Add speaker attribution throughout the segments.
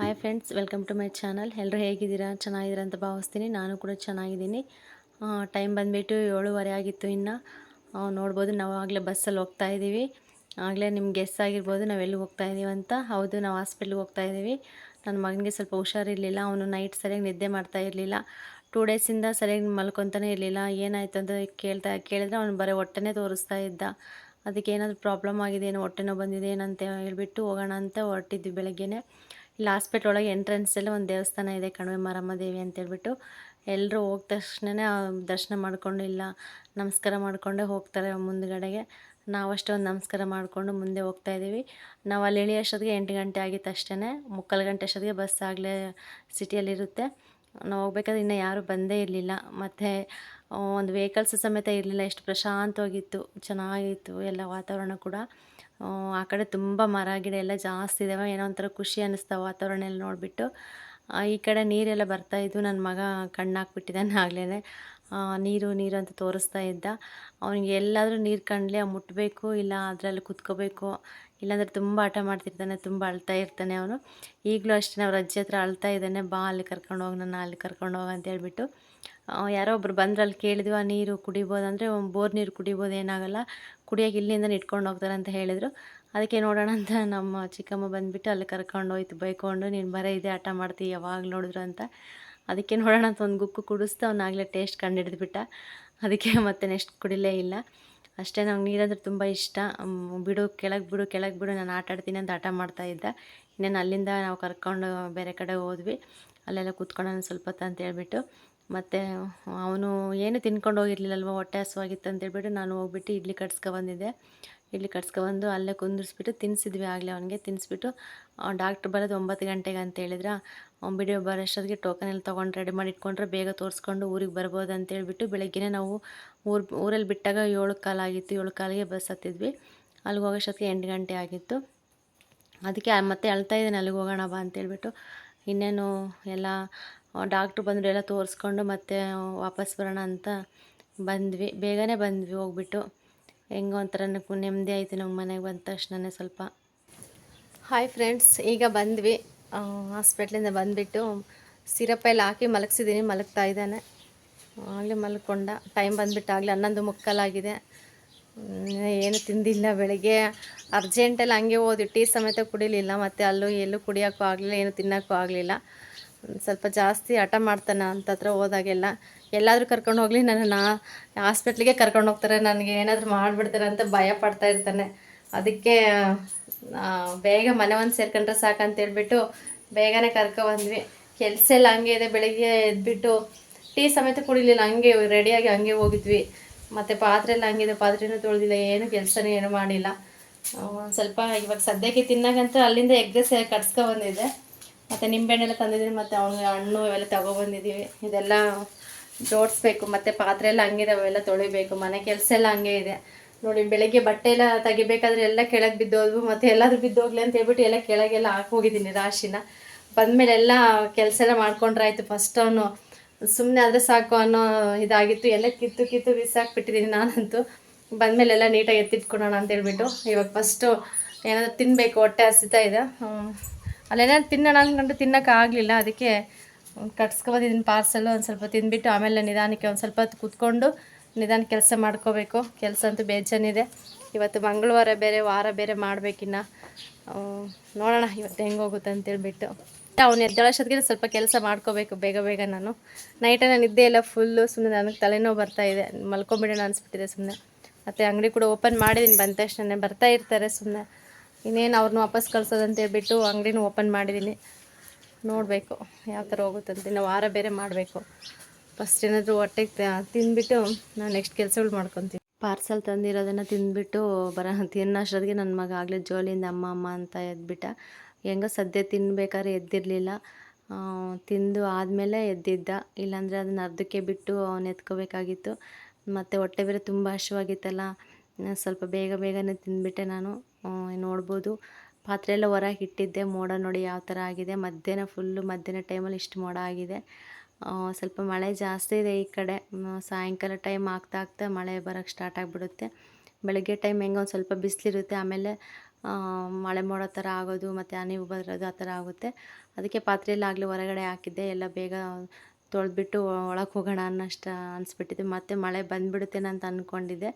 Speaker 1: Hi friends welcome to my channel ಎಲ್ಲರೂ ಹೇಗಿದ್ದೀರಾ? ಚೆನ್ನಾಗಿದ್ದೀರಾ ಅಂತ ಭಾವಿಸ್ತೀನಿ. ನಾನು ಕೂಡ ಚೆನ್ನಾಗಿದ್ದೀನಿ. ಟೈಮ್ ಬಂದುಬಿಟ್ಟು ಏಳುವರೆ ಆಗಿತ್ತು ಇನ್ನು. ನೋಡ್ಬೋದು ನಾವು ಆಗಲೇ ಬಸ್ಸಲ್ಲಿ ಹೋಗ್ತಾ ಇದ್ದೀವಿ. ಆಗಲೇ ನಿಮ್ಮ ಗೆಸ್ ಆಗಿರ್ಬೋದು, ನಾವು ಎಲ್ಲಿ ಹೋಗ್ತಾ ಇದ್ದೀವಿ ಅಂತ. ಹೌದು, ನಾವು ಹಾಸ್ಪಿಟ್ಲಿಗೆ ಹೋಗ್ತಾ ಇದ್ದೀವಿ ನನ್ನ ಮಗನಿಗೆ ಸ್ವಲ್ಪ ಹುಷಾರಿರಲಿಲ್ಲ. ಅವನು ನೈಟ್ ಸರಿಯಾಗಿ ನಿದ್ದೆ ಮಾಡ್ತಾ ಇರಲಿಲ್ಲ. ಟೂ ಡೇಸಿಂದ ಸರಿಯಾಗಿ ಮಲ್ಕೊತಾನೇ ಇರಲಿಲ್ಲ. ಏನಾಯಿತು ಅಂತ ಕೇಳ್ತಾ, ಕೇಳಿದ್ರೆ ಅವನು ಬರೀ ಹೊಟ್ಟೆನೇ ತೋರಿಸ್ತಾ ಇದ್ದ. ಅದಕ್ಕೆ ಏನಾದರೂ ಪ್ರಾಬ್ಲಮ್ ಆಗಿದೆ, ಏನೋ ಹೊಟ್ಟೆನೋ ಬಂದಿದೆ ಏನಂತ ಹೇಳ್ಬಿಟ್ಟು ಹೋಗೋಣ ಅಂತ ಹೊರಟಿದ್ವಿ ಬೆಳಗ್ಗೆನೆ. ಇಲ್ಲಿ ಒಳಗೆ ಎಂಟ್ರೆನ್ಸಲ್ಲಿ ಒಂದು ದೇವಸ್ಥಾನ ಇದೆ ಕಣಿವೆ ಮಾರಮ್ಮ ದೇವಿ ಅಂತೇಳ್ಬಿಟ್ಟು. ಎಲ್ಲರೂ ಹೋದ ತಕ್ಷಣವೇ ದರ್ಶನ ಮಾಡಿಕೊಂಡು ಇಲ್ಲ, ನಮಸ್ಕಾರ ಮಾಡಿಕೊಂಡೇ ಹೋಗ್ತಾರೆ ಮುಂದ್ಗಡೆಗೆ. ನಾವಷ್ಟೇ ಒಂದು ನಮಸ್ಕಾರ ಮಾಡಿಕೊಂಡು ಮುಂದೆ ಹೋಗ್ತಾ ಇದ್ದೀವಿ ನಾವು ಅಲ್ಲಿ ಇಳಿಯೋಷ್ಟೊತ್ತಿಗೆ ಎಂಟು ಗಂಟೆ ಆಗಿತ್ತು ಅಷ್ಟೇ ಮುಕ್ಕಾಲು ಗಂಟೆ ಅಷ್ಟೊತ್ತಿಗೆ ಬಸ್ ಆಗಲೇ ಸಿಟಿಯಲ್ಲಿರುತ್ತೆ ನಾವು ಹೋಗ್ಬೇಕಾದ್ರೆ ಇನ್ನೂ ಯಾರೂ ಬಂದೇ ಇರಲಿಲ್ಲ. ಮತ್ತು ಒಂದು ವೆಹಿಕಲ್ಸ್ ಸಮೇತ ಇರಲಿಲ್ಲ. ಎಷ್ಟು ಪ್ರಶಾಂತವಾಗಿತ್ತು ಚೆನ್ನಾಗಿತ್ತು ಎಲ್ಲ ವಾತಾವರಣ ಕೂಡ. ಆ, ಕಡೆ ತುಂಬ ಮರ ಗಿಡ ಎಲ್ಲ ಜಾಸ್ತಿ ಇದ್ದಾವೆ ಏನೋ ಒಂಥರ ಖುಷಿ ಅನ್ನಿಸ್ತಾ ವಾತಾವರಣ ಎಲ್ಲ ನೋಡಿಬಿಟ್ಟು. ಈ ಕಡೆ ನೀರೆಲ್ಲ ಬರ್ತಾ ಇದ್ವು ನನ್ನ ಮಗ ಕಣ್ಣು ಹಾಕ್ಬಿಟ್ಟಿದ್ದಾನೆ ಆಗಲೇ ನೀರು ನೀರು ಅಂತ ತೋರಿಸ್ತಾ ಇದ್ದ. ಅವನಿಗೆ ಎಲ್ಲಾದರೂ ನೀರು ಕಂಡ್ಲಿ ಮುಟ್ಟಬೇಕು ಇಲ್ಲ ಅದರಲ್ಲಿ ಕುತ್ಕೋಬೇಕು, ಇಲ್ಲಾಂದರೆ ತುಂಬ ಆಟ ಮಾಡ್ತಿರ್ತಾನೆ, ತುಂಬ ಅಳ್ತಾ ಇರ್ತಾನೆ ಅವನು. ಈಗಲೂ ಅಷ್ಟೇ ಅವ್ರ ಅಜ್ಜಿ ಹತ್ರ ಅಳ್ತಾ ಇದ್ದಾನೆ, ಬಾ ಅಲ್ಲಿ ಕರ್ಕೊಂಡು ಹೋಗಿ ನನ್ನ ಅಲ್ಲಿ ಕರ್ಕೊಂಡು ಹೋಗಿ ಅಂತ ಹೇಳ್ಬಿಟ್ಟು. ಯಾರೋ ಒಬ್ರು ಬಂದ್ರೆ ಅಲ್ಲಿ ಕೇಳಿದ್ವಿ, ಆ ನೀರು ಕುಡಿಬೋದು ಅಂದರೆ ಬೋರ್ ನೀರು ಕುಡಿಬೋದು, ಏನಾಗಲ್ಲ, ಕುಡಿಯೋಕೆ ಇಲ್ಲಿಂದ ಇಟ್ಕೊಂಡು ಹೋಗ್ತಾರೆ ಅಂತ ಹೇಳಿದರು. ಅದಕ್ಕೆ ನೋಡೋಣ ಅಂತ ನಮ್ಮ ಚಿಕ್ಕಮ್ಮ ಬಂದುಬಿಟ್ಟು ಅಲ್ಲಿ ಕರ್ಕೊಂಡು ಹೋಯ್ತು, ಬೈಕೊಂಡು, ನೀನು ಬರೀ ಇದೆ ಆಟ ಮಾಡ್ತೀವಿ ಯಾವಾಗ ನೋಡಿದ್ರು ಅಂತ. ಅದಕ್ಕೆ ನೋಡೋಣ ಅಂತ ಒಂದು ಗುಕ್ಕು ಕುಡಿಸ್ತಾ ಅವನಾಗಲೇ ಟೇಸ್ಟ್ ಕಂಡು ಅದಕ್ಕೆ ಮತ್ತೆ ನೆಕ್ಸ್ಟ್ ಕುಡಿಲೇ ಇಲ್ಲ. ಅಷ್ಟೇ ನಂಗೆ ನೀರಂದ್ರೆ ತುಂಬ ಇಷ್ಟ. ಬಿಡು, ಕೆಳಗೆ ಬಿಡು ಕೆಳಗೆ ಬಿಡು, ನಾನು ಆಟ ಆಡ್ತೀನಿ ಅಂತ ಆಟ ಮಾಡ್ತಾ ಇದ್ದ. ಇನ್ನೇನು ಅಲ್ಲಿಂದ ನಾವು ಕರ್ಕೊಂಡು ಬೇರೆ ಕಡೆ ಹೋದ್ವಿ. ಅಲ್ಲೆಲ್ಲ ಕೂತ್ಕೊಂಡು ಸ್ವಲ್ಪ ಹೊತ್ತು ಅಂತ ಹೇಳ್ಬಿಟ್ಟು. ಮತ್ತು ಅವನು ಏನು ತಿನ್ಕೊಂಡು ಹೋಗಿರ್ಲಿಲ್ಲಲ್ವ, ಹೊಟ್ಟೆ ಹಸುವಾಗಿತ್ತು ಅಂತ ಹೇಳ್ಬಿಟ್ಟು ನಾನು ಹೋಗ್ಬಿಟ್ಟು ಇಡ್ಲಿ ಕಟ್ಸ್ಕೊ ಬಂದಿದ್ದೆ. ಇಡ್ಲಿ ಕಟ್ಸ್ಕೊಬಂದು ಅಲ್ಲೇ ಕುಂದಿರಿಸ್ಬಿಟ್ಟು ತಿನ್ನಿಸಿದ್ವಿ ಆಗಲೇ ಅವನಿಗೆ ತಿನ್ನಿಸ್ಬಿಟ್ಟು ಡಾಕ್ಟ್ರ್ ಬರೋದು ಒಂಬತ್ತು ಗಂಟೆಗೆ ಅಂತ ಹೇಳಿದ್ರೆ. ಬಿಡಿಯೋ ಬರೋಷ್ಟೊತ್ತಿಗೆ ಟೋಕನ್ ಎಲ್ಲ ತೊಗೊಂಡು ರೆಡಿ ಮಾಡಿ ಇಟ್ಕೊಂಡ್ರೆ ಬೇಗ ತೋರಿಸ್ಕೊಂಡು ಊರಿಗೆ ಬರ್ಬೋದು ಅಂತ ಹೇಳ್ಬಿಟ್ಟು ಬೆಳಗ್ಗೆನೇ ನಾವು ಊರು, ಊರಲ್ಲಿ ಬಿಟ್ಟಾಗ ಏಳು ಕಾಲಾಗಿತ್ತು ಏಳು ಕಾಲಿಗೆ ಬಸ್ ಹತ್ತಿದ್ವಿ. ಅಲ್ಲಿಗೆ ಹೋಗೋಷ್ಟೊತ್ತಿಗೆ ಎಂಟು ಗಂಟೆ ಆಗಿತ್ತು. ಅದಕ್ಕೆ ಮತ್ತೆ ಅಳ್ತಾ ಇದ್ದೀನಿ, ಅಲ್ಲಿಗೆ ಹೋಗೋಣ ಬಾ ಅಂತೇಳ್ಬಿಟ್ಟು ಇನ್ನೇನು ಎಲ್ಲ ಡಾಕ್ಟ್ರು ಬಂದರು ಎಲ್ಲ ತೋರಿಸ್ಕೊಂಡು ಮತ್ತೆ ವಾಪಸ್ ಬರೋಣ ಅಂತ ಬಂದ್ವಿ. ಬೇಗನೆ ಬಂದ್ವಿ ಹೋಗ್ಬಿಟ್ಟು. ಹೆಂಗೋ ಒಂಥರ ನಕ್ಕು ನೆಮ್ಮದಿ ಆಯಿತು. ನಮ್ಮ ಮನೆಗೆ ಬಂದ ತಕ್ಷಣನೇ ಸ್ವಲ್ಪ ಹಾಯ್ ಫ್ರೆಂಡ್ಸ್ ಈಗ ಬಂದ್ವಿ. ಹಾಸ್ಪಿಟ್ಲಿಂದ ಬಂದುಬಿಟ್ಟು ಸಿರಪ್ ಎಲ್ಲ ಹಾಕಿ ಮಲಗಿಸಿದ್ದೀನಿ ಮಲಗ್ತಾ ಇದ್ದಾನೆ. ಆಗಲೇ ಮಲ್ಕೊಂಡ. ಟೈಮ್ ಬಂದುಬಿಟ್ಟು ಆಗಲೇ ಹನ್ನೊಂದು ಮುಕ್ಕಾಲಾಗಿದೆ. ಏನು ತಿಂದಿಲ್ಲ ಬೆಳಗ್ಗೆ. ಅರ್ಜೆಂಟಲ್ಲಿ ಹಂಗೆ ಹೋದ್ವಿ ಟೀ ಸಮೇತ ಕುಡಿಲಿಲ್ಲ, ಮತ್ತು ಅಲ್ಲೂ ಎಲ್ಲೂ ಕುಡಿಯೋಕ್ಕೂ ಆಗಲಿಲ್ಲ, ಏನು ತಿನ್ನೋಕ್ಕೂ ಆಗಲಿಲ್ಲ. ಸ್ವಲ್ಪ ಜಾಸ್ತಿ ಹಠ ಮಾಡ್ತಾನೆ ಅಂತ ಹತ್ರ ಹೋದಾಗೆಲ್ಲ, ಎಲ್ಲಾದರೂ ಕರ್ಕೊಂಡು ಹೋಗಲಿ ನನ್ನನ್ನು ಹಾಸ್ಪಿಟ್ಲಿಗೆ ಕರ್ಕೊಂಡು ಹೋಗ್ತಾರೆ, ನನಗೆ ಏನಾದರೂ ಮಾಡಿಬಿಡ್ತಾರೆ ಅಂತ ಭಯ ಪಡ್ತಾ ಇರ್ತಾನೆ. ಅದಕ್ಕೆ ಬೇಗ ಮನೆ ಒಂದು ಸೇರ್ಕೊಂಡ್ರೆ ಸಾಕಂತೇಳ್ಬಿಟ್ಟು ಬೇಗನೆ ಕರ್ಕೊಬಂದ್ವಿ ಕೆಲಸ ಎಲ್ಲ ಹಂಗೆ ಇದೆ, ಬೆಳಿಗ್ಗೆ ಎದ್ಬಿಟ್ಟು ಟೀ ಸಮೇತ ಕುಡಿಲಿಲ್ಲ, ಹಂಗೆ ರೆಡಿಯಾಗಿ ಹಂಗೆ ಹೋಗಿದ್ವಿ. ಮತ್ತು ಪಾತ್ರೆ ಎಲ್ಲ ಹಂಗಿದೆ, ಪಾತ್ರೆನೂ ತೊಳೆದಿಲ್ಲ, ಏನು ಕೆಲಸನೇ ಏನು ಮಾಡಿಲ್ಲ. ಸ್ವಲ್ಪ ಇವಾಗ ಸದ್ಯಕ್ಕೆ ತಿನ್ನಾಗಂತೂ ಅಲ್ಲಿಂದ ಎಗ್ ಸೇ ಕಟ್ಸ್ಕೊ ಬಂದಿದ್ದೆ. ಮತ್ತು ನಿಂಬೆಹಣ್ಣೆಲ್ಲ ತಂದಿದ್ದೀನಿ, ಮತ್ತು ಅವನಿಗೆ ಹಣ್ಣು ಇವೆಲ್ಲ ತಗೊಬಂದಿದ್ದೀವಿ ಇದೆಲ್ಲ ಜೋಡಿಸ್ಬೇಕು, ಮತ್ತು ಪಾತ್ರೆ ಎಲ್ಲ ಹಂಗಿದೆ, ಅವೆಲ್ಲ ತೊಳಿಬೇಕು, ಮನೆ ಕೆಲಸ ಎಲ್ಲ ಹಂಗೆ ಇದೆ. ನೋಡಿ, ಬೆಳಗ್ಗೆ ಬಟ್ಟೆ ಎಲ್ಲ ತೆಗಿಬೇಕಾದ್ರೆ ಎಲ್ಲ ಕೆಳಗೆ ಬಿದ್ದೋದ್ವು, ಮತ್ತು ಎಲ್ಲಾದರೂ ಬಿದ್ದೋಗ್ಲಿ ಅಂತ ಹೇಳ್ಬಿಟ್ಟು ಎಲ್ಲ ಕೆಳಗೆಲ್ಲ ಹಾಕೋಗಿದ್ದೀನಿ ರಾಶಿನ. ಬಂದಮೇಲೆ ಎಲ್ಲ ಕೆಲಸ ಎಲ್ಲ ಮಾಡ್ಕೊಂಡ್ರಾಯ್ತು ಫಸ್ಟ್ ಅವನು ಸುಮ್ಮನೆ ಆದರೆ ಸಾಕು ಅನ್ನೋ ಇದಾಗಿತ್ತು. ಎಲ್ಲ ಕಿತ್ತು ಕಿತ್ತು ಬಿಸಾಕ್ಬಿಟ್ಟಿದ್ದೀನಿ ನಾನಂತೂ. ಬಂದಮೇಲೆ ಎಲ್ಲ ನೀಟಾಗಿ ಎತ್ತಿಟ್ಕೊಳೋಣ ಅಂತ ಹೇಳ್ಬಿಟ್ಟು ಇವಾಗ ಫಸ್ಟು ಏನಾದರೂ ತಿನ್ನಬೇಕು ಹೊಟ್ಟೆ ಹಸಿತಾ ಇದೆ. ಅಲ್ಲೇನಾದ್ರು ತಿನ್ನೋಣ ಅಂದ್ಕೊಂಡು ತಿನ್ನೋಕ್ಕಾಗಲಿಲ್ಲ ಅದಕ್ಕೆ ಕಟ್ಸ್ಕೊಬೋದಿದ್ದೀನಿ ಪಾರ್ಸೆಲ್ಲು ಒಂದು ಸ್ವಲ್ಪ ತಿಂದ್ಬಿಟ್ಟು ಆಮೇಲೆ ನಿಧಾನಕ್ಕೆ ಒಂದು ಸ್ವಲ್ಪ ಹೊತ್ತು ಕೂತ್ಕೊಂಡು ನಿಧಾನ ಕೆಲಸ ಮಾಡ್ಕೋಬೇಕು. ಕೆಲಸ ಅಂತೂ ಬೇಜಾನಿದೆ. ಇವತ್ತು ಮಂಗಳವಾರ ಬೇರೆ, ವಾರ ಬೇರೆ ಮಾಡಬೇಕಿನ್ನ ನೋಡೋಣ ಇವತ್ತು ಹೆಂಗೆ ಹೋಗುತ್ತೆ ಅಂತೇಳ್ಬಿಟ್ಟು ಅವ್ನು ಎದ್ದೇಳೋಷ್ಟೊತ್ತಿಗೆ ಸ್ವಲ್ಪ ಕೆಲಸ ಮಾಡ್ಕೋಬೇಕು ಬೇಗ ಬೇಗ ನಾನು. ನೈಟಲ್ಲಿ ನಿದ್ದೆ ಎಲ್ಲ ಫುಲ್ಲು ಸುಮ್ಮನೆ ನನಗೆ ತಲೆನೋವು ಬರ್ತಾ ಇದೆ. ಮಲ್ಕೊಂಬಿಡೋಣ ಅನಿಸ್ಬಿಟ್ಟಿದೆ ಸುಮ್ಮನೆ ಮತ್ತು ಅಂಗಡಿ ಕೂಡ ಓಪನ್ ಮಾಡಿದ್ದೀನಿ ಬಂದ ತಕ್ಷಣ ಬರ್ತಾ ಇರ್ತಾರೆ ಸುಮ್ಮನೆ ಇನ್ನೇನು ಅವ್ರನ್ನ ವಾಪಸ್ ಕಳ್ಸೋದಂತ ಹೇಳ್ಬಿಟ್ಟು ಅಂಗಡಿನೂ ಓಪನ್ ಮಾಡಿದ್ದೀನಿ ನೋಡಬೇಕು ಯಾವ ಥರ ಹೋಗುತ್ತಂತ ಇನ್ನು ವಾರ ಬೇರೆ ಮಾಡಬೇಕು. ಫಸ್ಟ್ ಏನಾದರೂ ಹೊಟ್ಟೆಗೆ ತಿಂದುಬಿಟ್ಟು ನಾನು ನೆಕ್ಸ್ಟ್ ಕೆಲಸಗಳು ಮಾಡ್ಕೊತೀನಿ. ಪಾರ್ಸಲ್ ತಂದಿರೋದನ್ನು ತಿಂದ್ಬಿಟ್ಟು ಬರ ತಿನ್ನೋಷ್ಟೊತ್ತಿಗೆ ನನ್ನ ಮಗ ಆಗಲೇ ಜೋಲಿಯಿಂದ ಅಮ್ಮ ಅಮ್ಮ ಅಂತ ಎದ್ಬಿಟ್ಟ. ಹೆಂಗೋ ಸದ್ಯ ತಿನ್ಬೇಕಾದ್ರೆ ಎದ್ದಿರಲಿಲ್ಲ. ತಿಂದು ಆದಮೇಲೆ ಎದ್ದಿದ್ದ. ಇಲ್ಲಾಂದರೆ ಅದನ್ನು ಅರ್ಧಕ್ಕೆ ಬಿಟ್ಟು ಅವನು ಎತ್ಕೋಬೇಕಾಗಿತ್ತು. ಮತ್ತು ಹೊಟ್ಟೆ ಬೇರೆ ತುಂಬ ಹಶ್ವಾಗಿತ್ತಲ್ಲ ಸ್ವಲ್ಪ ಬೇಗ ಬೇಗನೆ ತಿಂದುಬಿಟ್ಟೆ ನಾನು. ನೋಡ್ಬೋದು. ಪಾತ್ರೆ ಎಲ್ಲ ಹೊರಗೆ ಇಟ್ಟಿದ್ದೆ. ಮೋಡ ನೋಡಿ ಯಾವ ಥರ ಆಗಿದೆ. ಮಧ್ಯಾಹ್ನ ಫುಲ್ಲು ಮಧ್ಯಾಹ್ನ ಟೈಮಲ್ಲಿ ಇಷ್ಟು ಮೋಡ ಆಗಿದೆ. ಸ್ವಲ್ಪ ಮಳೆ ಜಾಸ್ತಿ ಇದೆ ಈ ಕಡೆ. ಸಾಯಂಕಾಲ ಟೈಮ್ ಆಗ್ತಾ ಆಗ್ತಾ ಮಳೆ ಬರೋಕ್ಕೆ ಸ್ಟಾರ್ಟ್ ಆಗಿಬಿಡುತ್ತೆ. ಬೆಳಗ್ಗೆ ಟೈಮ್ ಹೆಂಗೆ ಒಂದು ಸ್ವಲ್ಪ ಬಿಸಿಲಿರುತ್ತೆ. ಆಮೇಲೆ ಮಳೆ ಮೋಡ ಥರ ಆಗೋದು ಮತ್ತು ಹನಿ ಬರೋದು ಆ ಥರ ಆಗುತ್ತೆ. ಅದಕ್ಕೆ ಪಾತ್ರೆಯಲ್ಲಿ ಆಗಲಿ ಹೊರಗಡೆ ಹಾಕಿದ್ದೆ. ಎಲ್ಲ ಬೇಗ ತೊಳೆದ್ಬಿಟ್ಟು ಒಳಗೆ ಹೋಗೋಣ ಅನ್ನೋಷ್ಟು ಅನಿಸ್ಬಿಟ್ಟಿದೆ. ಮತ್ತು ಮಳೆ ಬಂದುಬಿಡುತ್ತೇನೋ ಅಂತ ಅಂದ್ಕೊಂಡಿದ್ದೆ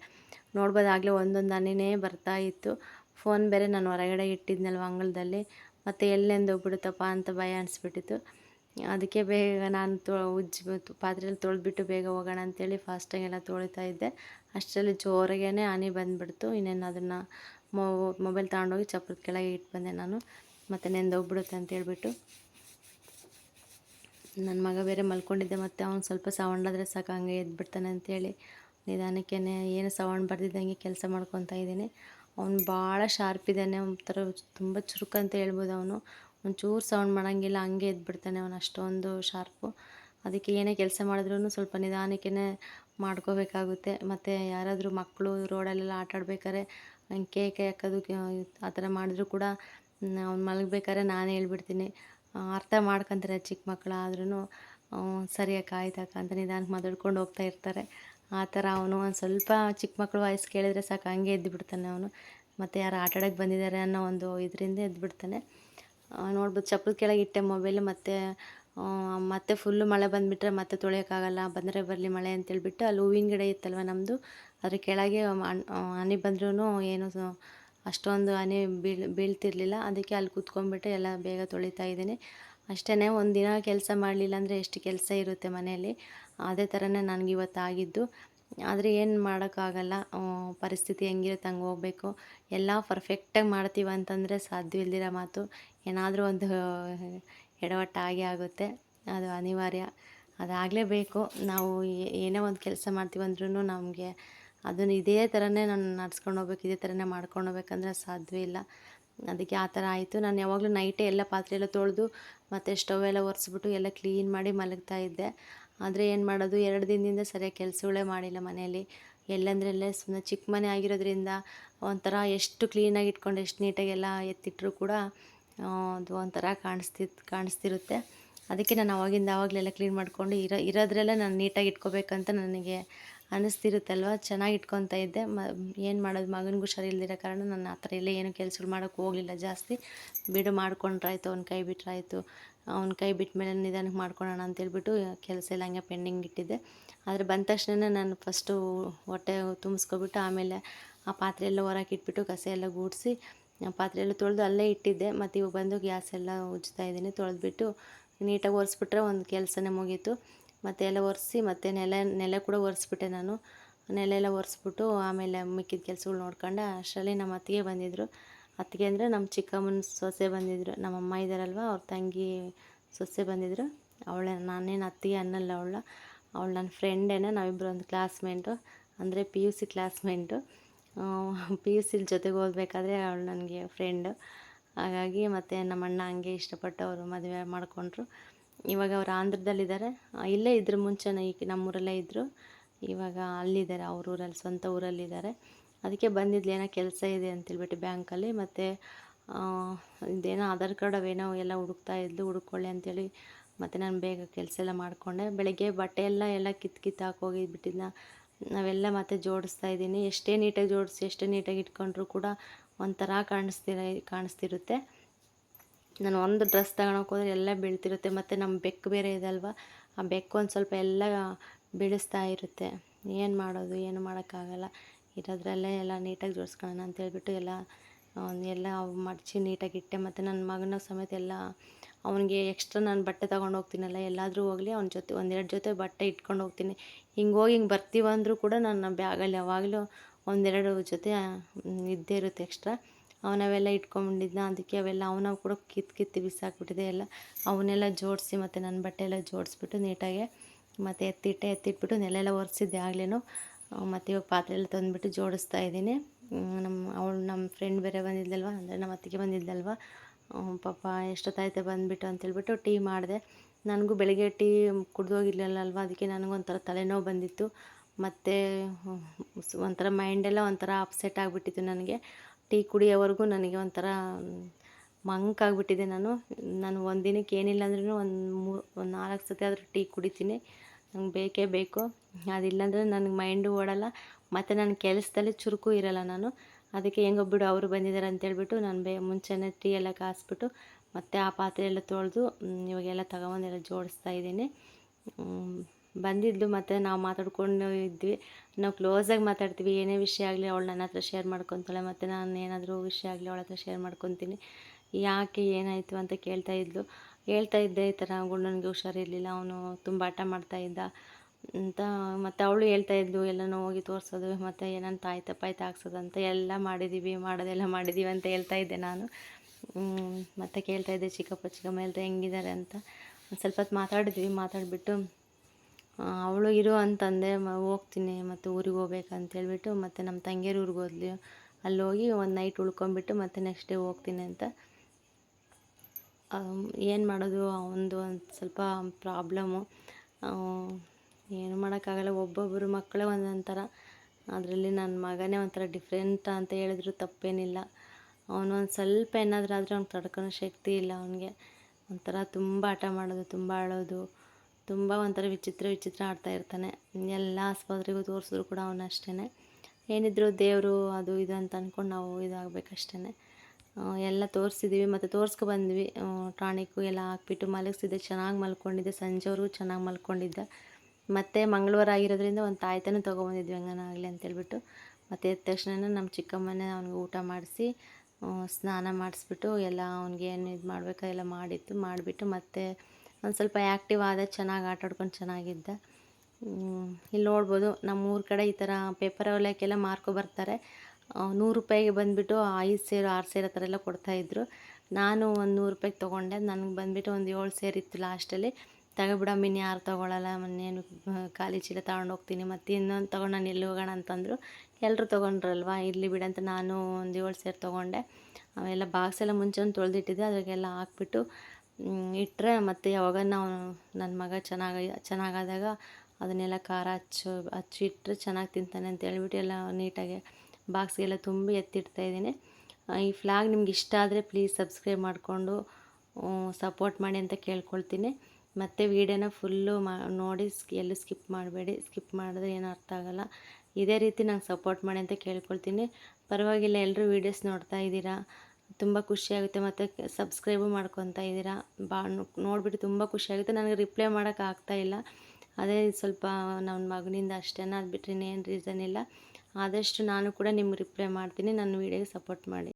Speaker 1: ನೋಡ್ಬೋದು ಆಗಲೇ ಒಂದೊಂದು ಹನಿನೇ ಬರ್ತಾ ಇತ್ತು. ಫೋನ್ ಬೇರೆ ನಾನು ಹೊರಗಡೆ ಇಟ್ಟಿದ್ನಲ್ವ ಅಂಗಳದಲ್ಲಿ, ಮತ್ತು ಎಲ್ಲೆಂದು ಹೋಗ್ಬಿಡುತ್ತಪ್ಪ ಅಂತ ಭಯ ಅನಿಸ್ಬಿಟ್ಟಿತ್ತು. ಅದಕ್ಕೆ ಬೇಗ ನಾನು ತೊ, ಉಜ್ಜಿ, ಪಾತ್ರೆಯಲ್ಲಿ ತೊಳೆದ್ಬಿಟ್ಟು ಬೇಗ ಹೋಗೋಣ ಅಂತೇಳಿ ಫಾಸ್ಟಾಗೆಲ್ಲ ತೊಳಿತಾ ಇದ್ದೆ. ಅಷ್ಟರಲ್ಲಿ ಜೋರಾಗೇ ಹನಿ ಬಂದುಬಿಡ್ತು. ಇನ್ನೇನು ಅದನ್ನು ಮೊಬೈಲ್ ತಗೊಂಡೋಗಿ ಚಪ್ಪರದ ಕೆಳಗೆ ಇಟ್ಟು ಬಂದೆ ನಾನು. ಮತ್ತು ನೆಂದೋಗ್ಬಿಡುತ್ತೆ ಅಂತ ಹೇಳ್ಬಿಟ್ಟು. ನನ್ನ ಮಗ ಬೇರೆ ಮಲ್ಕೊಂಡಿದ್ದೆ, ಮತ್ತು ಅವ್ನು ಸ್ವಲ್ಪ ಸೌಂಡ್ ಆದರೆ ಸಾಕು, ಹಂಗೆ ಎದ್ಬಿಡ್ತಾನೆ ಅಂತೇಳಿ ನಿಧಾನಕ್ಕೇ ಏನು ಸೌಂಡ್ ಬರ್ದಿದ್ದಂಗೆ ಕೆಲಸ ಮಾಡ್ಕೊತಾ ಇದ್ದೀನಿ. ಅವ್ನು ಭಾಳ ಶಾರ್ಪ್ ಇದ್ದಾನೆ, ಒಂಥರ ತುಂಬ ಚುರುಕು ಅಂತ ಹೇಳ್ಬೋದು ಅವನು. ಒಂಚೂರು ಸೌಂಡ್ ಮಾಡೋಂಗಿಲ್ಲ, ಹಂಗೆ ಎದ್ಬಿಡ್ತಾನೆ ಅವನು ಅಷ್ಟೊಂದು ಶಾರ್ಪು ಅದಕ್ಕೆ ಏನೇ ಕೆಲಸ ಮಾಡಿದ್ರೂ ಸ್ವಲ್ಪ ನಿಧಾನಕ್ಕೇ ಮಾಡ್ಕೋಬೇಕಾಗುತ್ತೆ. ಮತ್ತು ಯಾರಾದರೂ ಮಕ್ಕಳು ರೋಡಲ್ಲೆಲ್ಲ ಆಟ ಆಡ್ಬೇಕಾದ್ರೆ ಹಂಗೆ ಕೇಕೆ ಹಾಕೋದು, ಆ ಥರ ಮಾಡಿದ್ರು ಕೂಡ ಅವ್ನು ಮಲಗಬೇಕಾದ್ರೆ ನಾನೇ ಹೇಳ್ಬಿಡ್ತೀನಿ. ಅರ್ಥ ಮಾಡ್ಕೊತಾರೆ ಚಿಕ್ಕ ಮಕ್ಕಳು ಆದ್ರೂ ಸರಿಯಾಗಿ ಕಾಯ್ತಕ್ಕ ಅಂತ ನಿಧಾನಕ್ಕೆ ಮಾತಾಡ್ಕೊಂಡು ಹೋಗ್ತಾ ಇರ್ತಾರೆ. ಆ ಥರ ಅವನು ಒಂದು ಸ್ವಲ್ಪ ಚಿಕ್ಕ ಮಕ್ಕಳು ವಾಯ್ಸ್ ಕೇಳಿದರೆ ಸಾಕು, ಹಂಗೆ ಎದ್ದು ಬಿಡ್ತಾನೆ ಅವನು. ಮತ್ತು ಯಾರು ಆಟಾಡೋಕ್ಕೆ ಬಂದಿದ್ದಾರೆ ಅನ್ನೋ ಒಂದು ಇದರಿಂದ ಎದ್ದು ಬಿಡ್ತಾನೆ. ನೋಡ್ಬೋದು ಚಪ್ಪಲ್ ಕೆಳಗೆ ಇಟ್ಟೆ ಮೊಬೈಲ್, ಮತ್ತು ಮತ್ತೆ ಫುಲ್ಲು ಮಳೆ ಬಂದುಬಿಟ್ರೆ ಮತ್ತೆ ತೊಳೆಯೋಕ್ಕಾಗಲ್ಲ, ಬಂದರೆ ಬರಲಿ ಮಳೆ ಅಂತೇಳ್ಬಿಟ್ಟು ಅಲ್ಲಿ ಹೂವಿನ ಗಿಡ ಇತ್ತಲ್ವ ನಮ್ಮದು ಅದ್ರ ಕೆಳಗೆ ಹನಿ ಬಂದ್ರೂ ಏನು ಅಷ್ಟೊಂದು ಹನಿ ಬೀಳ್, ಬೀಳ್ತಿರ್ಲಿಲ್ಲ. ಅದಕ್ಕೆ ಅಲ್ಲಿ ಕೂತ್ಕೊಂಡ್ಬಿಟ್ಟು ಎಲ್ಲ ಬೇಗ ತೊಳಿತಾ ಇದ್ದೀನಿ. ಅಷ್ಟೇ ಒಂದು ದಿನ ಕೆಲಸ ಮಾಡಲಿಲ್ಲ ಅಂದರೆ ಎಷ್ಟು ಕೆಲಸ ಇರುತ್ತೆ ಮನೆಯಲ್ಲಿ. ಅದೇ ಥರನೇ ನನಗೆ ಇವತ್ತು ಆಗಿದ್ದು ಆದರೆ ಏನು ಮಾಡೋಕ್ಕಾಗಲ್ಲ. ಪರಿಸ್ಥಿತಿ ಹೆಂಗಿರುತ್ತೆ ಹಂಗೆ ಹೋಗಬೇಕು. ಎಲ್ಲ ಪರ್ಫೆಕ್ಟಾಗಿ ಮಾಡ್ತೀವಿ ಅಂತಂದರೆ ಸಾಧ್ಯವಿಲ್ದಿರೋ ಮಾತು. ಏನಾದರೂ ಒಂದು ಎಡವಟ್ಟು ಆಗೇ ಆಗುತ್ತೆ. ಅದು ಅನಿವಾರ್ಯ. ಅದಾಗಲೇಬೇಕು. ನಾವು ಏನೇ ಒಂದು ಕೆಲಸ ಮಾಡ್ತೀವಿ ಅಂದ್ರೂ ನಮಗೆ ಅದನ್ನು ಇದೇ ಥರನೇ ನಾನು ನಡ್ಸ್ಕೊಂಡು ಹೋಗ್ಬೇಕು, ಇದೇ ಥರನೇ ಮಾಡ್ಕೊಂಡು ಹೋಗ್ಬೇಕಂದ್ರೆ ಸಾಧ್ಯ ಇಲ್ಲ. ಅದಕ್ಕೆ ಆ ಥರ ಆಯಿತು. ನಾನು ಯಾವಾಗಲೂ ನೈಟೇ ಎಲ್ಲ ಪಾತ್ರೆ ಎಲ್ಲ ತೊಳೆದು ಮತ್ತು ಸ್ಟವ್ ಎಲ್ಲ ಒರೆಸ್ಬಿಟ್ಟು ಎಲ್ಲ ಕ್ಲೀನ್ ಮಾಡಿ ಮಲಗ್ತಾ ಇದ್ದೆ. ಆದರೆ ಏನು ಮಾಡೋದು? ಎರಡು ದಿನದಿಂದ ಸರಿಯಾಗಿ ಕೆಲಸಗಳೇ ಮಾಡಿಲ್ಲ ಮನೆಯಲ್ಲಿ. ಎಲ್ಲಂದ್ರಲ್ಲೇ ಸುಮ್ಮನೆ ಚಿಕ್ಕ ಮನೆ ಆಗಿರೋದ್ರಿಂದ ಒಂಥರ ಎಷ್ಟು ಕ್ಲೀನಾಗಿ ಇಟ್ಕೊಂಡು, ಎಷ್ಟು ನೀಟಾಗಿ ಎಲ್ಲ ಎತ್ತಿಟ್ಟರು ಕೂಡ ಅದು ಒಂಥರ ಕಾಣಿಸ್ತಿತ್ತು ಕಾಣಿಸ್ತಿರುತ್ತೆ. ಅದಕ್ಕೆ ನಾನು ಅವಾಗಿಂದ ಆವಾಗಲೆಲ್ಲ ಕ್ಲೀನ್ ಮಾಡಿಕೊಂಡು ಇರೋ, ಇರೋದ್ರೆಲ್ಲ ನಾನು ನೀಟಾಗಿ ಇಟ್ಕೋಬೇಕಂತ ನನಗೆ ಅನ್ನಿಸ್ತಿರುತ್ತಲ್ವ ಚೆನ್ನಾಗಿ ಇಟ್ಕೊತಾ ಇದ್ದೆ. ಮ, ಏನು ಮಾಡೋದು? ಮಗನಿಗೂ ಹುಷಾರಿಲ್ದಿರೋ ಕಾರಣ ನಾನು ಆ ಥರ ಎಲ್ಲ ಏನು ಕೆಲಸಗಳು ಮಾಡೋಕ್ಕೆ ಹೋಗಲಿಲ್ಲ ಜಾಸ್ತಿ. ಬಿಡು ಮಾಡ್ಕೊಂಡ್ರಾಯ್ತು, ಅವ್ನ ಕೈ ಬಿಟ್ರಾಯ್ತು. ಅವ್ನ ಕೈ ಬಿಟ್ಟ ಮೇಲೆ ನಿಧಾನಕ್ಕೆ ಮಾಡ್ಕೊಳ್ಳೋಣ ಅಂತೇಳ್ಬಿಟ್ಟು ಕೆಲಸ ಎಲ್ಲ ಹಂಗೆ ಪೆಂಡಿಂಗ್ ಇಟ್ಟಿದ್ದೆ. ಆದರೆ ಬಂದ ತಕ್ಷಣ ನಾನು ಫಸ್ಟು ಹೊಟ್ಟೆ ತುಂಬಿಸ್ಕೊಬಿಟ್ಟು ಆಮೇಲೆ ಆ ಪಾತ್ರೆ ಎಲ್ಲ ಹೊರಕ್ಕೆ ಕಸ ಎಲ್ಲ ಗೂಡಿಸಿ ಪಾತ್ರೆ ಎಲ್ಲ ತೊಳೆದು ಅಲ್ಲೇ ಇಟ್ಟಿದ್ದೆ. ಮತ್ತು ಇವಾಗ ಬಂದು ಗ್ಯಾಸ್ ಎಲ್ಲ ಉಜ್ತಾ ಇದ್ದೀನಿ. ತೊಳೆದ್ಬಿಟ್ಟು ನೀಟಾಗಿ ಒರೆಸ್ಬಿಟ್ರೆ ಒಂದು ಕೆಲಸನೇ ಮುಗೀತು. ಮತ್ತು ಎಲ್ಲ ಒರೆಸಿ, ಮತ್ತು ನೆಲ, ನೆಲೆ ಕೂಡ ಒರೆಸ್ಬಿಟ್ಟೆ ನಾನು. ನೆಲೆ ಎಲ್ಲ ಒರೆಸ್ಬಿಟ್ಟು ಆಮೇಲೆ ಮಿಕ್ಕಿದ ಕೆಲಸಗಳು ನೋಡ್ಕೊಂಡು ಅಷ್ಟರಲ್ಲಿ ನಮ್ಮ ಅತ್ತಿಗೆ ಬಂದಿದ್ದರು ಅತ್ತಿಗೆ ಅಂದರೆ ನಮ್ಮ ಚಿಕ್ಕಮ್ಮನ ಸೊಸೆ ಬಂದಿದ್ದರು ನಮ್ಮ ಅಮ್ಮ ಇದ್ದಾರಲ್ವ ಅವ್ರ ತಂಗಿ ಸೊಸೆ ಬಂದಿದ್ದರು ಅವಳ, ನಾನೇನು ಅತ್ತಿಗೆ ಅನ್ನಲ್ಲ ಅವಳ. ಅವಳು ನನ್ನ ಫ್ರೆಂಡೇನೆ ನಾವಿಬ್ಬರು ಒಂದು ಕ್ಲಾಸ್ಮೇಟು ಅಂದರೆ P U C classmate P U ಸಿಲಿ ಜೊತೆಗೆ ಓದಬೇಕಾದ್ರೆ ಅವಳು ನನಗೆ ಫ್ರೆಂಡು ಹಾಗಾಗಿ ಮತ್ತು ನಮ್ಮ ಅಣ್ಣ ಹಂಗೆ ಇಷ್ಟಪಟ್ಟು ಅವರು ಮದುವೆ ಮಾಡಿಕೊಂಡ್ರು. ಇವಾಗ ಅವರು ಆಂಧ್ರದಲ್ಲಿದ್ದಾರೆ ಇಲ್ಲೇ ಇದ್ರ ಮುಂಚೆನೇ ಈಗ ನಮ್ಮೂರಲ್ಲೇ ಇದ್ದರು ಇವಾಗ ಅಲ್ಲಿದ್ದಾರೆ ಅವ್ರ ಊರಲ್ಲಿ, ಸ್ವಂತ ಊರಲ್ಲಿದ್ದಾರೆ ಅದಕ್ಕೆ ಬಂದಿದ್ಲು, ಏನೋ ಕೆಲಸ ಇದೆ ಅಂತೇಳ್ಬಿಟ್ಟು ಬ್ಯಾಂಕಲ್ಲಿ. ಮತ್ತು ಇದೇನೋ ಆಧಾರ್ ಕಾರ್ಡ್ ಅವೇನೋ ಎಲ್ಲ ಹುಡುಕ್ತಾ ಇದ್ಲು ಹುಡುಕೊಳ್ಳಿ ಅಂತೇಳಿ ಮತ್ತು ನಾನು ಬೇಗ ಕೆಲಸ ಎಲ್ಲ ಮಾಡಿಕೊಂಡೆ. ಬೆಳಗ್ಗೆ ಬಟ್ಟೆ ಎಲ್ಲ ಎಲ್ಲ ಕಿತ್ತು ಕಿತ್ತು ಹಾಕೋಗಿಬಿಟ್ಟಿದ್ನ ನಾವೆಲ್ಲ ಮತ್ತೆ ಜೋಡಿಸ್ತಾ ಇದ್ದೀನಿ. ಎಷ್ಟೇ ನೀಟಾಗಿ ಜೋಡಿಸಿ, ಎಷ್ಟೇ ನೀಟಾಗಿ ಇಟ್ಕೊಂಡ್ರೂ ಕೂಡ ಒಂಥರ ಕಾಣಿಸ್ತಿರ, ಕಾಣಿಸ್ತಿರುತ್ತೆ. ನಾನು ಒಂದು ಡ್ರೆಸ್ ತಗೊಳಕ್ಕೆ ಹೋದ್ರೆ ಎಲ್ಲ ಬೀಳ್ತಿರುತ್ತೆ. ಮತ್ತು ನಮ್ಮ ಬೆಕ್ಕು ಬೇರೆ ಇದೆ ಅಲ್ವಾ? ಆ ಬೆಕ್ಕು ಒಂದು ಸ್ವಲ್ಪ ಎಲ್ಲ ಬೀಳಿಸ್ತಾ ಇರುತ್ತೆ. ಏನು ಮಾಡೋದು, ಏನು ಮಾಡೋಕ್ಕಾಗಲ್ಲ. ಇರೋದ್ರಲ್ಲೇ ಎಲ್ಲ ನೀಟಾಗಿ ಜೋಡಿಸ್ಕೊಳ್ಳೋಣ ಅಂತ ಹೇಳ್ಬಿಟ್ಟು ಎಲ್ಲ ಎಲ್ಲ ಮಡಚಿ ನೀಟಾಗಿ ಇಟ್ಟೆ. ಮತ್ತು ನನ್ನ ಮಗನ ಸಮೇತ ಎಲ್ಲ, ಅವನಿಗೆ ಎಕ್ಸ್ಟ್ರಾ ನಾನು ಬಟ್ಟೆ ತೊಗೊಂಡು ಹೋಗ್ತೀನಲ್ಲ, ಎಲ್ಲಾದರೂ ಹೋಗಲಿ, ಅವ್ನ ಜೊತೆ ಒಂದೆರಡು ಜೊತೆ ಬಟ್ಟೆ ಇಟ್ಕೊಂಡು ಹೋಗ್ತೀನಿ. ಹಿಂಗೆ ಹೋಗಿ ಹಿಂಗೆ ಬರ್ತೀವಿ ಅಂದರೂ ಕೂಡ ನನ್ನ ಬ್ಯಾಗಲ್ಲಿ ಯಾವಾಗಲೂ ಒಂದೆರಡು ಜೊತೆ ಇದ್ದೇ ಇರುತ್ತೆ ಎಕ್ಸ್ಟ್ರಾ ಅವನವೆಲ್ಲ ಇಟ್ಕೊಂಡ್ಬಿಟ್ಟಿದ್ನ, ಅದಕ್ಕೆ ಅವೆಲ್ಲ ಅವನ ಕೂಡ ಕಿತ್ತು ಕಿತ್ತು ಬಿಸಾಕ್ಬಿಟ್ಟಿದೆ ಎಲ್ಲ. ಅವನ್ನೆಲ್ಲ ಜೋಡಿಸಿ ಮತ್ತು ನನ್ನ ಬಟ್ಟೆ ಎಲ್ಲ ಜೋಡಿಸ್ಬಿಟ್ಟು ನೀಟಾಗೆ ಮತ್ತು ಎತ್ತಿಟ್ಟೆ, ಎತ್ತಿಟ್ಬಿಟ್ಟು ನೆಲೆಲ್ಲ ಒರೆಸಿದ್ದೆ ಆಗ್ಲೇನು. ಮತ್ತು ಇವಾಗ ಪಾತ್ರೆ ಎಲ್ಲ ತಂದುಬಿಟ್ಟು ಜೋಡಿಸ್ತಾ ಇದ್ದೀನಿ. ನಮ್ಮ ಅವಳು ನಮ್ಮ ಫ್ರೆಂಡ್ ಬೇರೆ ಬಂದಿದ್ದಲ್ವ ಅಂದರೆ ನಮ್ಮ ಅತ್ತಿಗೆ ಬಂದಿದ್ದಲ್ವ ಪಾಪ ಎಷ್ಟೊತ್ತಾಯ್ತು ಬಂದುಬಿಟ್ಟು ಅಂತೇಳ್ಬಿಟ್ಟು ಟೀ ಮಾಡಿದೆ. ನನಗೂ ಬೆಳಗ್ಗೆ ಟೀ ಕುಡ್ದೋಗಿರ್ಲಿಲ್ಲಲ್ವ? ಅದಕ್ಕೆ ನನಗೊಂಥರ ತಲೆನೋವು ಬಂದಿತ್ತು. ಮತ್ತು ಒಂಥರ ಮೈಂಡೆಲ್ಲ ಒಂಥರ ಅಪ್ಸೆಟ್ ಆಗಿಬಿಟ್ಟಿತ್ತು ನನಗೆ. ಟೀ ಕುಡಿಯೋವರೆಗೂ ನನಗೆ ಒಂಥರ ಮಂಕಾಗ್ಬಿಟ್ಟಿದೆ ನಾನು. ನಾನು ಒಂದು ದಿನಕ್ಕೆ ಏನಿಲ್ಲ ಅಂದ್ರೂ ಒಂದು ಮೂರು ಒಂದು ನಾಲ್ಕು ಸತಿ ಆದರೂ ಟೀ ಕುಡಿತೀನಿ. ನಂಗೆ ಬೇಕೇ ಬೇಕು. ಅದಿಲ್ಲಾಂದರೆ ನನಗೆ ಮೈಂಡು ಓಡಲ್ಲ. ಮತ್ತು ನನ್ನ ಕೆಲಸದಲ್ಲಿ ಚುರುಕು ಇರಲ್ಲ ನಾನು. ಅದಕ್ಕೆ ಹೆಂಗೋ ಬಿಡು, ಅವರು ಬಂದಿದ್ದಾರೆ ಅಂತೇಳ್ಬಿಟ್ಟು ನಾನು ಬೇ ಮುಂಚೆನೇ ಟೀ ಎಲ್ಲ ಕಾಯಿಸ್ಬಿಟ್ಟು ಮತ್ತೆ ಆ ಪಾತ್ರೆ ಎಲ್ಲ ತೊಳೆದು ಇವಾಗೆಲ್ಲ ತಗೊಬಂದೆಲ್ಲ ಜೋಡಿಸ್ತಾ ಇದ್ದೀನಿ. ಬಂದಿದ್ಲು ಮತ್ತು ನಾವು ಮಾತಾಡ್ಕೊಂಡು ಇದ್ವಿ. ನಾವು ಕ್ಲೋಸಾಗಿ ಮಾತಾಡ್ತೀವಿ. ಏನೇ ವಿಷಯ ಆಗಲಿ ಅವಳು ನನ್ನ ಹತ್ರ ಶೇರ್ ಮಾಡ್ಕೊತಾಳೆ. ಮತ್ತು ನಾನು ಏನಾದರೂ ವಿಷಯ ಆಗಲಿ ಅವಳ ಹತ್ರ ಶೇರ್ ಮಾಡ್ಕೊತೀನಿ. ಯಾಕೆ ಏನಾಯಿತು ಅಂತ ಕೇಳ್ತಾ ಇದ್ಲು. ಹೇಳ್ತಾ ಇದ್ದೆ, ಈ ಥರ ಗುಂಡನಿಗೆ ಹುಷಾರಿರಲಿಲ್ಲ ಅವನು ತುಂಬ ಆಟ ಮಾಡ್ತಾ ಇದ್ದ ಅಂತ ಮತ್ತು ಅವಳು ಹೇಳ್ತಾ ಇದ್ಲು, ಎಲ್ಲನೂ ಹೋಗಿ ತೋರಿಸೋದು, ಮತ್ತು ಏನಂತ ತಾಯಿ ಪಾಯ್ತ ಹಾಕ್ಸೋದು ಅಂತ ಎಲ್ಲ ಮಾಡಿದ್ದೀವಿ ಮಾಡೋದೆಲ್ಲ ಮಾಡಿದ್ದೀವಿ ಅಂತ ಹೇಳ್ತಾ ಇದ್ದೆ ನಾನು. ಮತ್ತು ಮತ್ತೆ ಕೇಳ್ತಾ ಇದ್ದೆ, ಚಿಕ್ಕಪ್ಪ, ಚಿಕ್ಕಮ್ಮ ಎಲ್ಲ ಹೆಂಗಿದ್ದಾರೆ ಅಂತ. ಒಂದು ಸ್ವಲ್ಪ ಹೊತ್ತು ಮಾತಾಡಿದ್ವಿ, ಮಾತಾಡಿಬಿಟ್ಟು ಅವಳು ಇರು ಅಂತಂದೆ, ಮ- ಹೋಗ್ತೀನಿ, ಮತ್ತು ಊರಿಗೆ ಹೋಗ್ಬೇಕಂತ ಹೇಳ್ಬಿಟ್ಟು, ಮತ್ತು ನಮ್ಮ ತಂಗಿಯರು ಊರಿಗೆ ಹೋದ್ಲಿ. ಅಲ್ಲಿ ಹೋಗಿ ಒಂದು ನೈಟ್ ಉಳ್ಕೊಂಬಿಟ್ಟು ಮತ್ತೆ ನೆಕ್ಸ್ಟ್ ಡೇ ಹೋಗ್ತೀನಿ ಅಂತ. ಏನು ಮಾಡೋದು? ಅವನದು ಒಂದು ಸ್ವಲ್ಪ ಪ್ರಾಬ್ಲಮ್ಮು ಏನು ಮಾಡೋಕ್ಕಾಗಲ್ಲ. ಒಬ್ಬೊಬ್ಬರು ಮಕ್ಕಳೇ ಒಂದೊಂದು ಅದರಲ್ಲಿ ನನ್ನ ಮಗನೇ ಒಂಥರ ಡಿಫ್ರೆಂಟ್ ಅಂತ ಹೇಳಿದ್ರು ತಪ್ಪೇನಿಲ್ಲ. ಅವನು ಒಂದು ಸ್ವಲ್ಪ ಏನಾದರೂ ಆದರೆ ಅವ್ನು ತಡ್ಕೊಳೋ ಶಕ್ತಿ ಇಲ್ಲ ಅವನಿಗೆ. ಒಂಥರ ತುಂಬ ಆಟ ಮಾಡೋದು, ತುಂಬ ಅಳೋದು. ತುಂಬ ಒಂಥರ ವಿಚಿತ್ರ ವಿಚಿತ್ರ ಆಡ್ತಾ ಇರ್ತಾನೆ. ಎಲ್ಲ ಆಸ್ಪತ್ರೆಗೂ ತೋರಿಸಿದ್ರು ಕೂಡ ಅವನು ಏನಿದ್ರು ದೇವರು ಅದು ಇದು ಅಂತ ಅಂದ್ಕೊಂಡು ನಾವು ಇದಾಗಬೇಕಷ್ಟೇ ಎಲ್ಲ ತೋರಿಸಿದ್ದೀವಿ ಮತ್ತು ತೋರಿಸ್ಕೊ ಬಂದ್ವಿ. ಟಾನಿಕ್ಕು ಎಲ್ಲ ಹಾಕ್ಬಿಟ್ಟು ಮಲಗಿಸಿದ್ದೆ. ಚೆನ್ನಾಗಿ ಮಲ್ಕೊಂಡಿದ್ದೆ. ಸಂಜೆವರೆಗೂ ಚೆನ್ನಾಗಿ ಮಲ್ಕೊಂಡಿದ್ದೆ. ಮತ್ತು ಮಂಗಳವಾರ ಆಗಿರೋದ್ರಿಂದ ಒಂದು ತಾಯ್ತನೂ ತೊಗೊಬಂದಿದ್ವಿ ಹಂಗನಾಗಲಿ ಅಂತೇಳ್ಬಿಟ್ಟು ಮತ್ತು ಎದ್ದ ತಕ್ಷಣ ನಮ್ಮ ಚಿಕ್ಕಮ್ಮನೇ ಅವ್ನಿಗೆ ಊಟ ಮಾಡಿಸಿ ಸ್ನಾನ ಮಾಡಿಸ್ಬಿಟ್ಟು ಎಲ್ಲ ಅವ್ನಿಗೆ ಏನು ಇದು ಮಾಡಬೇಕಾ ಎಲ್ಲ ಮಾಡಿತ್ತು ಮಾಡಿಬಿಟ್ಟು ಮತ್ತೆ ಒಂದು ಸ್ವಲ್ಪ ಆ್ಯಕ್ಟಿವ್ ಆದ ಚೆನ್ನಾಗಿ ಆಟ ಆಡ್ಕೊಂಡು ಚೆನ್ನಾಗಿದ್ದ. ಇಲ್ಲಿ ನೋಡ್ಬೋದು ನಮ್ಮ ಊರ ಕಡೆ ಈ ಥರ ಪೇಪರ್ ಅವಲಕ್ಕೆಲ್ಲ ಮಾರ್ಕೊ ಬರ್ತಾರೆ. ನೂರು ರೂಪಾಯಿಗೆ ಬಂದುಬಿಟ್ಟು ಐದು ಸೇರು, ಆರು ಸೇರು ಆ ಥರ ಎಲ್ಲ ಕೊಡ್ತಾಯಿದ್ರು ನಾನು ಒಂದು ನೂರು ರೂಪಾಯಿಗೆ ತೊಗೊಂಡೆ. ನನಗೆ ಬಂದುಬಿಟ್ಟು ಒಂದು ಏಳು ಸೇರು ಇತ್ತು ಲಾಸ್ಟಲ್ಲಿ. ತಗೊಬಿಡಮ್ಮ ಇನ್ನು ಯಾರು ತೊಗೊಳಲ್ಲ ಮೊನ್ನೇನು ಖಾಲಿ ಚೀಲ ತಗೊಂಡು ಹೋಗ್ತೀನಿ. ಮತ್ತು ಇನ್ನೊಂದು ತೊಗೊಂಡು ನಾನು ಎಲ್ಲಿ ಹೋಗೋಣ ಅಂತಂದರು. ಎಲ್ಲರೂ ತೊಗೊಂಡ್ರಲ್ವ, ಇರಲಿ ಬಿಡಂತ ನಾನು ಒಂದು ಏಳು ಸೇರು ತೊಗೊಂಡೆ. ಅವೆಲ್ಲ ಬಾಕ್ಸ್ ಎಲ್ಲ ಮುಂಚೆ ಒಂದು ತೊಳೆದಿಟ್ಟಿದ್ದೆ. ಅದಕ್ಕೆಲ್ಲ ಹಾಕ್ಬಿಟ್ಟು ಇಟ್ಟರೆ ಮತ್ತು ಯಾವಾಗ ನಾವು, ನನ್ನ ಮಗ ಚೆನ್ನಾಗಿ, ಚೆನ್ನಾಗಾದಾಗ ಅದನ್ನೆಲ್ಲ ಖಾರ ಹಚ್ಚು ಹಚ್ಚಿಟ್ಟರೆ ಚೆನ್ನಾಗಿ ತಿಂತಾನೆ ಅಂತ ಹೇಳ್ಬಿಟ್ಟು ಎಲ್ಲ ನೀಟಾಗಿ ಬಾಕ್ಸ್ಗೆಲ್ಲ ತುಂಬಿ ಎತ್ತಿಡ್ತಾ ಇದ್ದೀನಿ. ಈ ಫ್ಲಾಗ್ ನಿಮ್ಗೆ ಇಷ್ಟ ಆದರೆ ಪ್ಲೀಸ್ ಸಬ್ಸ್ಕ್ರೈಬ್ ಮಾಡಿಕೊಂಡು ಸಪೋರ್ಟ್ ಮಾಡಿ ಅಂತ ಕೇಳ್ಕೊಳ್ತೀನಿ. ಮತ್ತು ವೀಡಿಯೋನ ಫುಲ್ಲು ಮಾ, ನೋಡಿ ಸ್ಕ್, ಎಲ್ಲೂ ಸ್ಕಿಪ್ ಮಾಡಬೇಡಿ. ಸ್ಕಿಪ್ ಮಾಡಿದ್ರೆ ಏನೂ ಅರ್ಥ ಆಗೋಲ್ಲ. ಇದೇ ರೀತಿ ನಂಗೆ ಸಪೋರ್ಟ್ ಮಾಡಿ ಅಂತ ಕೇಳ್ಕೊಳ್ತೀನಿ. ಪರವಾಗಿಲ್ಲ ಎಲ್ಲರೂ ವೀಡಿಯೋಸ್ ನೋಡ್ತಾ ಇದ್ದೀರಾ? ತುಂಬ ಖುಷಿಯಾಗುತ್ತೆ ಮತ್ತು ಸಬ್ಸ್ಕ್ರೈಬು ಮಾಡ್ಕೊತಾ ಇದ್ದೀರಾ? ಬಾ, ನೋಡಿಬಿಟ್ಟು ತುಂಬ ಖುಷಿಯಾಗುತ್ತೆ ನನಗೆ ರಿಪ್ಲೈ ಮಾಡೋಕ್ಕಾಗ್ತಾ ಇಲ್ಲ. ಅದೇ ಸ್ವಲ್ಪ, ನನ್ನ ಮಗನಿಂದ ಅಷ್ಟೇ ಅದು ಬಿಟ್ಟರೆ ಇನ್ನೇನು ರೀಸನ್ ಇಲ್ಲ. ಆದಷ್ಟು ನಾನು ಕೂಡ ನಿಮ್ಗೆ ರಿಪ್ಲೈ ಮಾಡ್ತೀನಿ ನನ್ನ ವೀಡಿಯೋಗೆ ಸಪೋರ್ಟ್ ಮಾಡಿ.